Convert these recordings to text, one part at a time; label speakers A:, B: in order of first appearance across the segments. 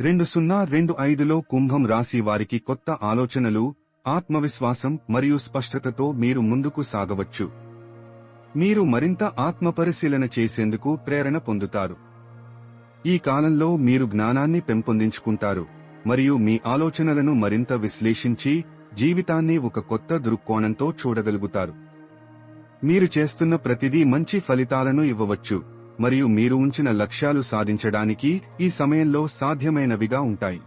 A: రెండు సున్నా రెండు ఐదులో కుంభం రాశి వారికి కొత్త ఆలోచనలు ఆత్మవిశ్వాసం మరియు స్పష్టతతో మీరు ముందుకు సాగవచ్చు. మీరు మరింత ఆత్మపరిశీలన చేసేందుకు ప్రేరణ పొందుతారు. ఈ కాలంలో మీరు జ్ఞానాన్ని పెంపొందించుకుంటారు మరియు మీ ఆలోచనలను మరింత విశ్లేషించి జీవితాన్ని ఒక కొత్త దృక్కోణంతో చూడగలుగుతారు. మీరు చేస్తున్న ప్రతిదీ మంచి ఫలితాలను ఇవ్వవచ్చు. మరియు మీరు ఉంచిన లక్ష్యాలు సాధించడానికి ఈ సమయంలో సాధ్యమైనవిగా ఉంటాయి.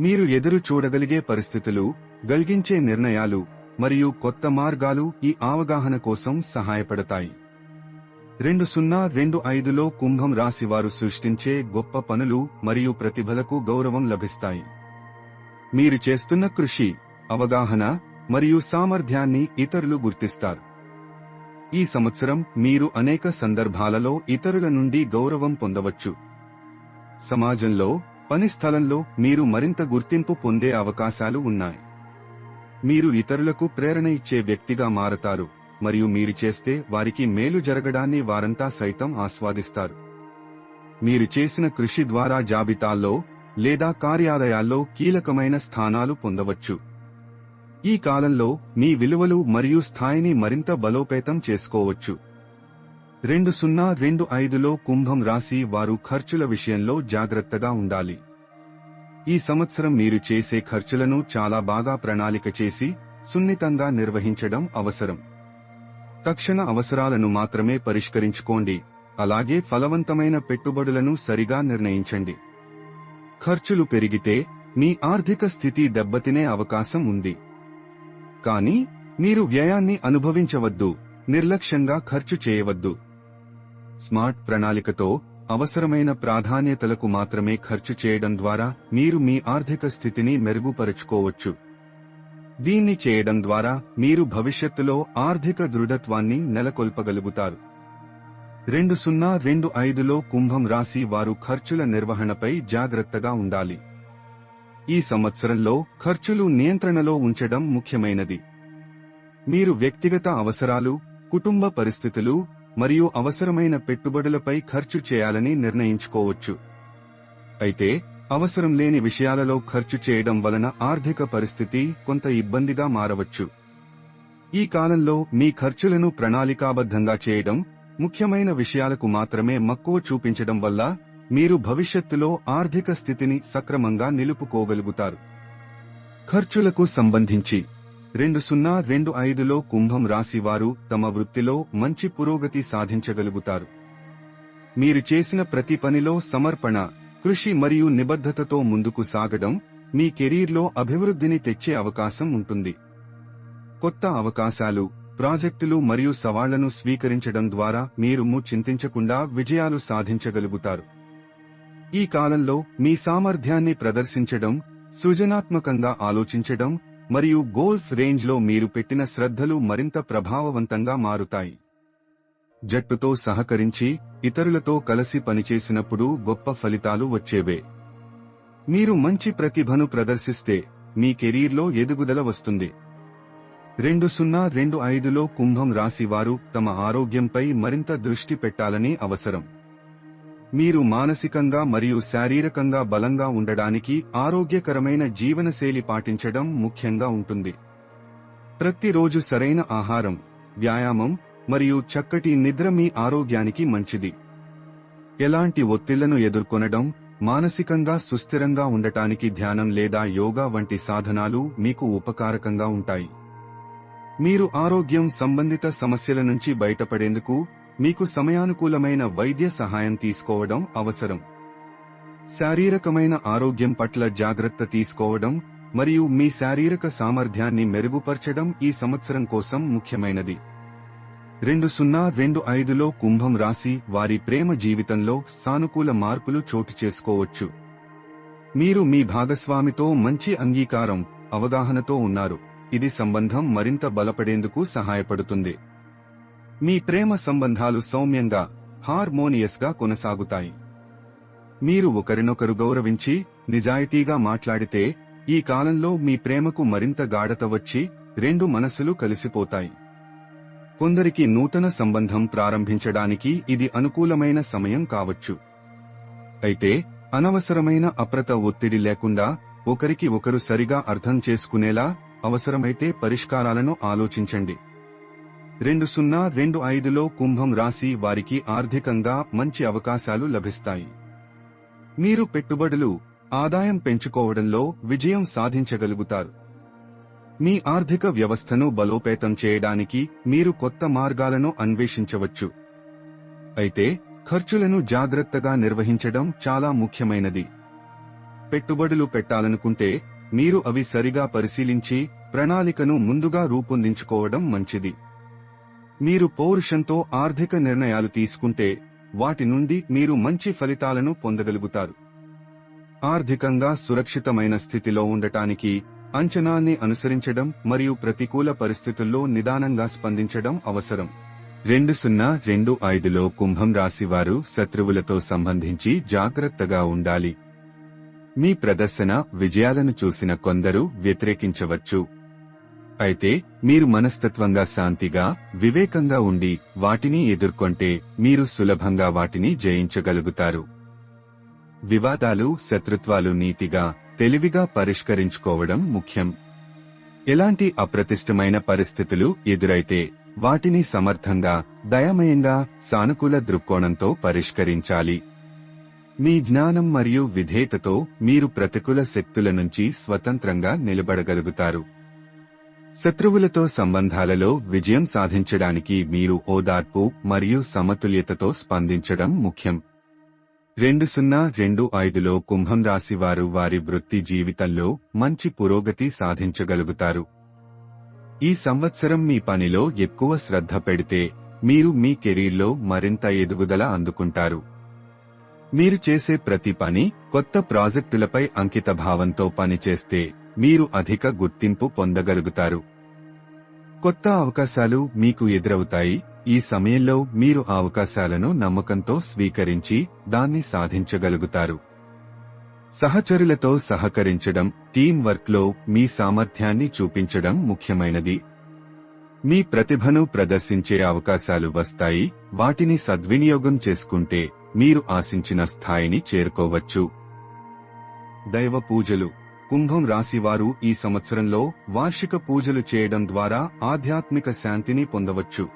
A: మీరు ఎదురు చూడగలిగే పరిస్థితులు గల్గించే నిర్ణయాలు మరియు కొత్త మార్గాలు ఈ అవగాహన కోసం సహాయపడతాయి. రెండు సున్నా రెండు ఐదులో కుంభం రాశివారు సృష్టించే గొప్ప పనులు మరియు ప్రతిభలకు గౌరవం లభిస్తాయి. మీరు చేస్తున్న కృషి అవగాహన మరియు సామర్థ్యాన్ని ఇతరులు గుర్తిస్తారు. ఈ సంవత్సరం మీరు అనేక సందర్భాలలో ఇతరుల నుండి గౌరవం పొందవచ్చు. సమాజంలో పని స్థలంలో మీరు మరింత గుర్తింపు పొందే అవకాశాలు ఉన్నాయి. మీరు ఇతరులకు ప్రేరణ ఇచ్చే వ్యక్తిగా మారతారు మరియు మీరు చేస్తే వారికి మేలు జరగడాన్ని వారంతా సైతం ఆస్వాదిస్తారు. మీరు చేసిన కృషి ద్వారా జాబితాల్లో లేదా కార్యాలయాల్లో కీలకమైన స్థానాలు పొందవచ్చు. ఈ కాలంలో మీ విలువలు మరియు స్థాయిని మరింత బలోపేతం చేసుకోవచ్చు. రెండు సున్నా రెండు ఐదులో కుంభం రాశి వారు ఖర్చుల విషయంలో జాగ్రత్తగా ఉండాలి. ఈ సంవత్సరం మీరు చేసే ఖర్చులను చాలా బాగా ప్రణాళిక చేసి సున్నితంగా నిర్వహించడం అవసరం. తక్షణ అవసరాలను మాత్రమే పరిష్కరించుకోండి. అలాగే ఫలవంతమైన పెట్టుబడులను సరిగా నిర్ణయించండి. ఖర్చులు పెరిగితే మీ ఆర్థిక స్థితి దెబ్బతినే అవకాశం ఉంది. కానీ మీరు వ్యయాన్ని అనుభవించవద్దు నిర్లక్ష్యంగా ఖర్చు చేయవద్దు. స్మార్ట్ ప్రణాళికతో అవసరమైన ప్రాధాన్యతలకు మాత్రమే ఖర్చు చేయడం ద్వారా మీరు మీ ఆర్థిక స్థితిని మెరుగుపరుచుకోవచ్చు. దీన్ని చేయడం ద్వారా మీరు భవిష్యత్తులో ఆర్థిక దృఢత్వాన్ని నెలకొల్పగలుగుతారు. రెండు సున్నా రెండు ఐదులో కుంభం రాశి వారు ఖర్చుల నిర్వహణపై జాగ్రత్తగా ఉండాలి. ఈ సంవత్సరంలో ఖర్చులు నియంత్రణలో ఉంచడం ముఖ్యమైనది. మీరు వ్యక్తిగత అవసరాలు కుటుంబ పరిస్థితులు మరియు అవసరమైన పెట్టుబడులపై ఖర్చు చేయాలని నిర్ణయించుకోవచ్చు. అయితే అవసరం లేని విషయాలలో ఖర్చు చేయడం వలన ఆర్థిక పరిస్థితి కొంత ఇబ్బందిగా మారవచ్చు. ఈ కాలంలో మీ ఖర్చులను ప్రణాళికాబద్ధంగా చేయడం ముఖ్యమైన విషయాలకు మాత్రమే మక్కువ చూపించడం వల్ల మీరు భవిష్యత్తులో ఆర్థిక స్థితిని సక్రమంగా నిలుపుకోగలుగుతారు. ఖర్చులకు సంబంధించి రెండు సున్నా రెండు ఐదులో కుంభం రాశివారు తమ వృత్తిలో మంచి పురోగతి సాధించగలుగుతారు. మీరు చేసిన ప్రతి పనిలో సమర్పణ కృషి మరియు నిబద్ధతతో ముందుకు సాగడం మీ కెరీర్లో అభివృద్ధిని తెచ్చే అవకాశం ఉంటుంది. కొత్త అవకాశాలు ప్రాజెక్టులు మరియు సవాళ్ళను స్వీకరించడం ద్వారా మీరు చింతించకుండా విజయాలు సాధించగలుగుతారు. ఈ కాలంలో మీ సామర్థ్యాన్ని ప్రదర్శించడం సృజనాత్మకంగా ఆలోచించడం మరియు గోల్ఫ్ రేంజ్లో మీరు పెట్టిన శ్రద్ధలు మరింత ప్రభావవంతంగా మారుతాయి. జట్టుతో సహకరించి ఇతరులతో కలిసి పనిచేసినప్పుడు గొప్ప ఫలితాలు వచ్చేవే. మీరు మంచి ప్రతిభను ప్రదర్శిస్తే మీ కెరీర్లో ఎదుగుదల వస్తుంది. రెండు సున్నా రెండు ఐదులో కుంభం రాశివారు తమ ఆరోగ్యంపై మరింత దృష్టి పెట్టాలని అవసరం. మీరు మానసికంగా మరియు శారీరకంగా బలంగా ఉండడానికి ఆరోగ్యకరమైన జీవనశైలి పాటించడం ముఖ్యంగా ఉంటుంది. ప్రతిరోజు సరైన ఆహారం వ్యాయామం మరియు చక్కటి నిద్ర మీ ఆరోగ్యానికి మంచిది. ఎలాంటి ఒత్తిళ్ళను ఎదుర్కొనడం మానసికంగా సుస్థిరంగా ఉండటానికి ధ్యానం లేదా యోగా వంటి సాధనాలు మీకు ఉపకారకంగా ఉంటాయి. మీరు ఆరోగ్యం సంబంధిత సమస్యల నుంచి బయటపడేందుకు మీకు సమయానుకూలమైన వైద్య సహాయం తీసుకోవడం అవసరం. శారీరకమైన ఆరోగ్యం పట్ల జాగ్రత్త తీసుకోవడం మరియు మీ శారీరక సామర్థ్యాన్ని మెరుగుపరచడం ఈ సంవత్సరం కోసం ముఖ్యమైనది. రెండు సున్నా రెండు ఐదులో కుంభం రాశి వారి ప్రేమ జీవితంలో సానుకూల మార్పులు చోటు చేసుకోవచ్చు. మీరు మీ భాగస్వామితో మంచి అంగీకారం అవగాహనతో ఉన్నారు. ఇది సంబంధం మరింత బలపడేందుకు సహాయపడుతుంది. మీ ప్రేమ సంబంధాలు సౌమ్యంగా హార్మోనియస్గా కొనసాగుతాయి. మీరు ఒకరినొకరు గౌరవించి నిజాయితీగా మాట్లాడితే ఈ కాలంలో మీ ప్రేమకు మరింత గాఢత వచ్చి రెండు మనసులు కలిసిపోతాయి. కొందరికి నూతన సంబంధం ప్రారంభించడానికి ఇది అనుకూలమైన సమయం కావచ్చు. అయితే అనవసరమైన అప్రత ఒత్తిడి లేకుండా ఒకరికి ఒకరు సరిగా అర్థం చేసుకునేలా అవసరమైతే పరిష్కారాలను ఆలోచించండి. రెండు సున్నా రెండు ఐదులో కుంభం రాశి వారికి ఆర్థికంగా మంచి అవకాశాలు లభిస్తాయి. మీరు పెట్టుబడులు ఆదాయం పెంచుకోవడంలో విజయం సాధించగలుగుతారు. మీ ఆర్థిక వ్యవస్థను బలోపేతం చేయడానికి మీరు కొత్త మార్గాలను అన్వేషించవచ్చు. అయితే ఖర్చులను జాగ్రత్తగా నిర్వహించడం చాలా ముఖ్యమైనది. పెట్టుబడులు పెట్టాలనుకుంటే మీరు అవి సరిగా పరిశీలించి ప్రణాళికను ముందుగా రూపొందించుకోవడం మంచిది. మీరు పౌరుషంతో ఆర్థిక నిర్ణయాలు తీసుకుంటే వాటి నుండి మీరు మంచి ఫలితాలను పొందగలుగుతారు. ఆర్థికంగా సురక్షితమైన స్థితిలో ఉండటానికి అంచనాన్ని అనుసరించడం మరియు ప్రతికూల పరిస్థితుల్లో నిదానంగా స్పందించడం అవసరం. రెండు సున్నా రెండు ఐదులో కుంభం రాశివారు శత్రువులతో సంబంధించి జాగ్రత్తగా ఉండాలి. మీ ప్రదర్శన విజయాలను చూసిన కొందరు వ్యతిరేకించవచ్చు. అయితే మీరు మనస్తత్వంగా శాంతిగా వివేకంగా ఉండి వాటిని ఎదుర్కొంటే మీరు సులభంగా వాటిని జయించగలుగుతారు. వివాదాలు శత్రుత్వాలు నీతిగా తెలివిగా పరిష్కరించుకోవడం ముఖ్యం. ఎలాంటి అప్రతిష్టమైన పరిస్థితులు ఎదురైతే వాటిని సమర్థంగా దయమయంగా సానుకూల దృక్కోణంతో పరిష్కరించాలి. మీ జ్ఞానం మరియు విధేయతతో మీరు ప్రతికూల శక్తుల నుంచి స్వతంత్రంగా నిలబడగలుగుతారు. శత్రువులతో సంబంధాలలో విజయం సాధించడానికి మీరు ఓదార్పు మరియు సమతుల్యతతో స్పందించడం ముఖ్యం. రెండు సున్నా రెండు ఐదులో కుంభం రాశివారు వారి వృత్తి జీవితంలో మంచి పురోగతి సాధించగలుగుతారు. ఈ సంవత్సరం మీ పనిలో ఎక్కువ శ్రద్ధ పెడితే మీరు మీ కెరీర్లో మరింత ఎదుగుదల అందుకుంటారు. మీరు చేసే ప్రతి పని కొత్త ప్రాజెక్టులపై అంకిత భావంతో పనిచేస్తే మీరు అధిక గుర్తింపు పొందగలుగుతారు. కొత్త అవకాశాలు మీకు ఎదురవుతాయి. ఈ సమయంలో మీరు ఆ అవకాశాలను నమ్మకంతో స్వీకరించి దాన్ని సాధించగలుగుతారు. సహచరులతో సహకరించడం టీం వర్క్లో మీ సామర్థ్యాన్ని చూపించడం ముఖ్యమైనది. మీ ప్రతిభను ప్రదర్శించే అవకాశాలు వస్తాయి. వాటిని సద్వినియోగం చేసుకుంటే మీరు ఆశించిన స్థాయిని చేరుకోవచ్చు. దైవ పూజలు. కుంభం రాశివారు ఈ సంవత్సరంలో వార్షిక పూజలు చేయడం ద్వారా ఆధ్యాత్మిక శాంతిని పొందవచ్చు.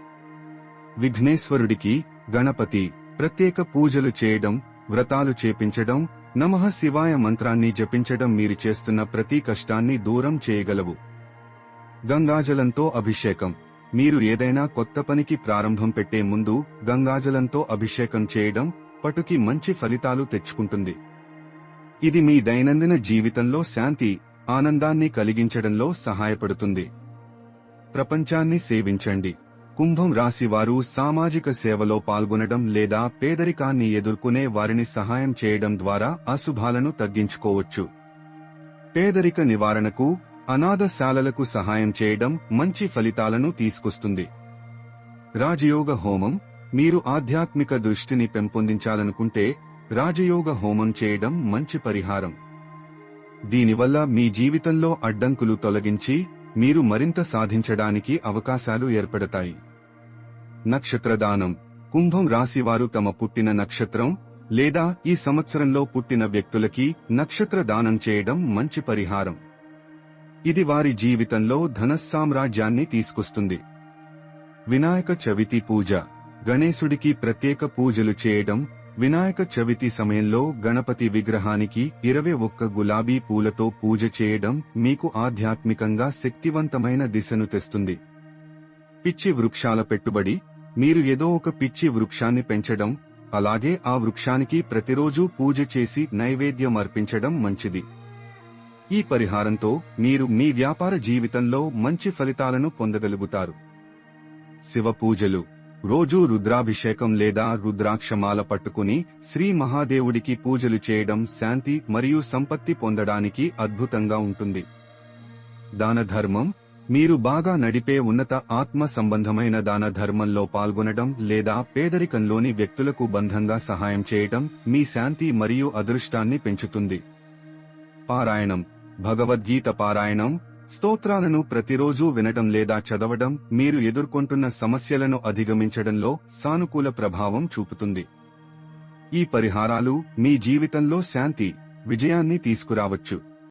A: విఘ్నేశ్వరుడికి గణపతి ప్రత్యేక పూజలు చేయడం వ్రతాలు చేపించడం నమః శివాయ మంత్రాన్ని జపించడం మీరు చేస్తున్న ప్రతి కష్టాన్ని దూరం చేయగలవు. గంగాజలంతో అభిషేకం. మీరు ఏదైనా కొత్త పనికి ప్రారంభం పెట్టే ముందు గంగాజలంతో అభిషేకం చేయడం పటుకి మంచి ఫలితాలు తెచ్చుకుంటుంది. ఇది మీ దైనందిన జీవితంలో శాంతి ఆనందాన్ని కలిగించడంలో సహాయపడుతుంది. ప్రపంచాన్ని సేవించండి. కుంభం రాశివారు సామాజిక సేవలో పాల్గొనడం లేదా పేదరికాన్ని ఎదుర్కొనే వారిని సహాయం చేయడం ద్వారా అశుభాలను తగ్గించుకోవచ్చు. పేదరిక నివారణకు అనాథశాలలకు సహాయం చేయడం మంచి ఫలితాలను తీసుకొస్తుంది. రాజయోగ హోమం మీరు ఆధ్యాత్మిక దృష్టిని పెంపొందించాలనుకుంటే రాజయోగ హోమం చేయడం మంచి పరిహారం. దీనివల్ల మీ జీవితంలో అడ్డంకులు తొలగించి మీరు మరింత సాధించడానికి అవకాశాలు ఏర్పడతాయి. నక్షత్రదానం. కుంభం రాశివారు తమ పుట్టిన నక్షత్రం లేదా ఈ సంవత్సరంలో పుట్టిన వ్యక్తులకి నక్షత్ర దానం చేయడం మంచి పరిహారం. ఇది వారి జీవితంలో ధనస్సామ్రాజ్యాన్ని తీసుకొస్తుంది. వినాయక చవితి పూజ. గణేశుడికి ప్రత్యేక పూజలు చేయడం వినాయక చవితి సమయంలో గణపతి విగ్రహానికి ఇరవై ఒక్క గులాబీ పూలతో పూజ చేయడం మీకు ఆధ్యాత్మికంగా శక్తివంతమైన దిశను తెస్తుంది. పిచ్చి వృక్షాల పెట్టుబడి మీరు ఏదో ఒక పిచ్చి వృక్షాన్ని పెంచడం అలాగే ఆ వృక్షానికి ప్రతిరోజూ పూజ చేసి నైవేద్యం అర్పించడం మంచిది. ఈ పరిహారంతో మీరు మీ వ్యాపార జీవితంలో మంచి ఫలితాలను పొందగలుగుతారు. శివ పూజలు రోజూ రుద్రాభిషేకం లేదా రుద్రాక్షమాల పట్టుకుని శ్రీ మహాదేవుడికి పూజలు చేయడం శాంతి మరియు సంపత్తి పొందడానికి అద్భుతంగా ఉంటుంది. దాన ధర్మం మీరు బాగా నడిపే ఉన్నత ఆత్మ సంబంధమైన దాన ధర్మంలో పాల్గొనడం లేదా పేదరికంలోని వ్యక్తులకు బంధంగా సహాయం చేయటం మీ శాంతి మరియు అదృష్టాన్ని పెంచుతుంది. పారాయణం భగవద్గీత పారాయణం స్తోత్రాలను ప్రతిరోజూ వినడం లేదా చదవడం మీరు ఎదుర్కొంటున్న సమస్యలను అధిగమించడంలో సానుకూల ప్రభావం చూపుతుంది. ఈ పరిహారాలు మీ జీవితంలో శాంతి విజయాన్ని తీసుకురావచ్చు.